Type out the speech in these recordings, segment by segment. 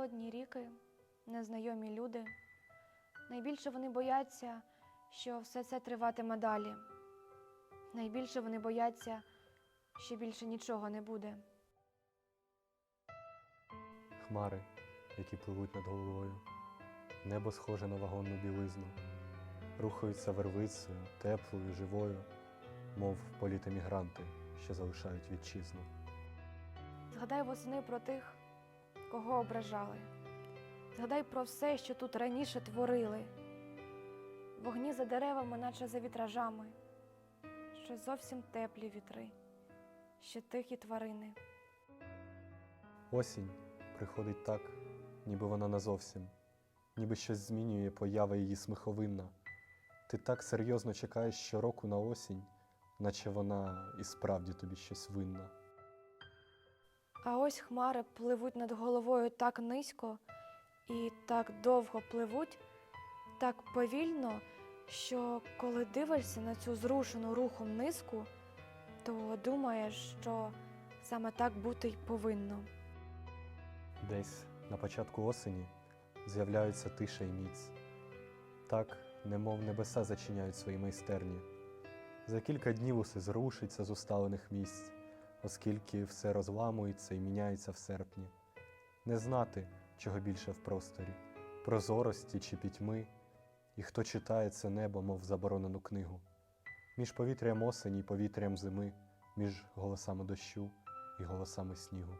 холодні ріки, незнайомі люди. Найбільше вони бояться, що все це триватиме далі. Найбільше вони бояться, що більше нічого не буде. Хмари, які пливуть над головою, небо схоже на вагонну білизну, рухаються вервицею, теплою, живою, мов політи мігранти, що залишають вітчизну. Згадай восени про тих, кого ображали. Згадай про все, що тут раніше творили. Вогні за деревами, наче за вітражами, ще зовсім теплі вітри, ще тихі тварини. Осінь приходить так, ніби вона назовсім, ніби щось змінює поява її смиховинна. Ти так серйозно чекаєш щороку на осінь, наче вона і справді тобі щось винна. А ось хмари пливуть над головою так низько і так довго пливуть, так повільно, що коли дивишся на цю зрушену рухом низку, то думаєш, що саме так бути й повинно. Десь на початку осені з'являються тиша і міць. Так, немов небеса зачиняють свої майстерні. За кілька днів усе зрушиться з усталених місць, оскільки все розламується і міняється в серпні. Не знати, чого більше в просторі, прозорості чи пітьми, і хто читає це небо, мов заборонену книгу. Між повітрям осені і повітрям зими, між голосами дощу і голосами снігу.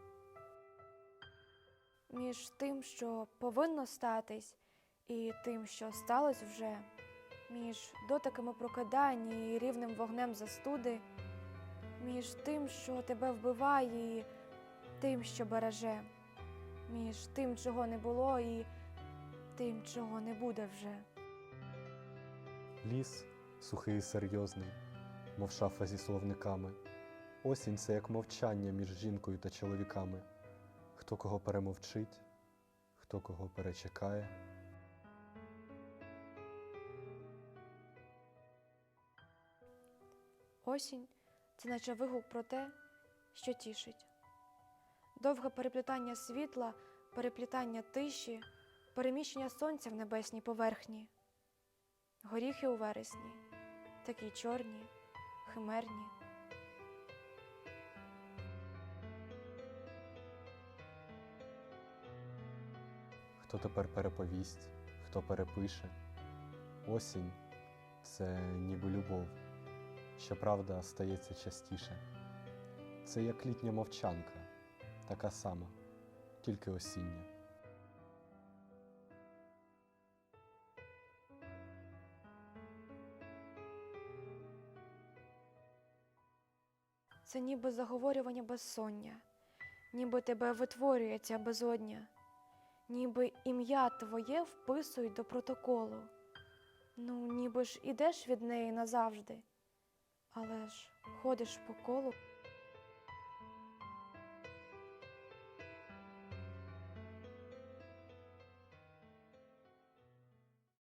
Між тим, що повинно статись, і тим, що сталося вже, між дотиками прокидання і рівним вогнем застуди, між тим, що тебе вбиває, і тим, що береже, між тим, чого не було, і тим, чого не буде вже. Ліс сухий і серйозний, мов шафа зі словниками. Осінь це як мовчання між жінкою та чоловіками. Хто кого перемовчить, хто кого перечекає. Осінь це наче вигук про те, що тішить. Довге переплітання світла, переплітання тиші, переміщення сонця в небесній поверхні. Горіхи у вересні, такі чорні, химерні. Хто тепер переповість, хто перепише. Осінь це ніби любов, щоправда, стається частіше. Це як літня мовчанка, така сама, тільки осіння. Це ніби заговорювання безсоння, ніби тебе витворює ця безодня, ніби ім'я твоє вписують до протоколу. Ну, ніби ж ідеш від неї назавжди, але ж ходиш по колу.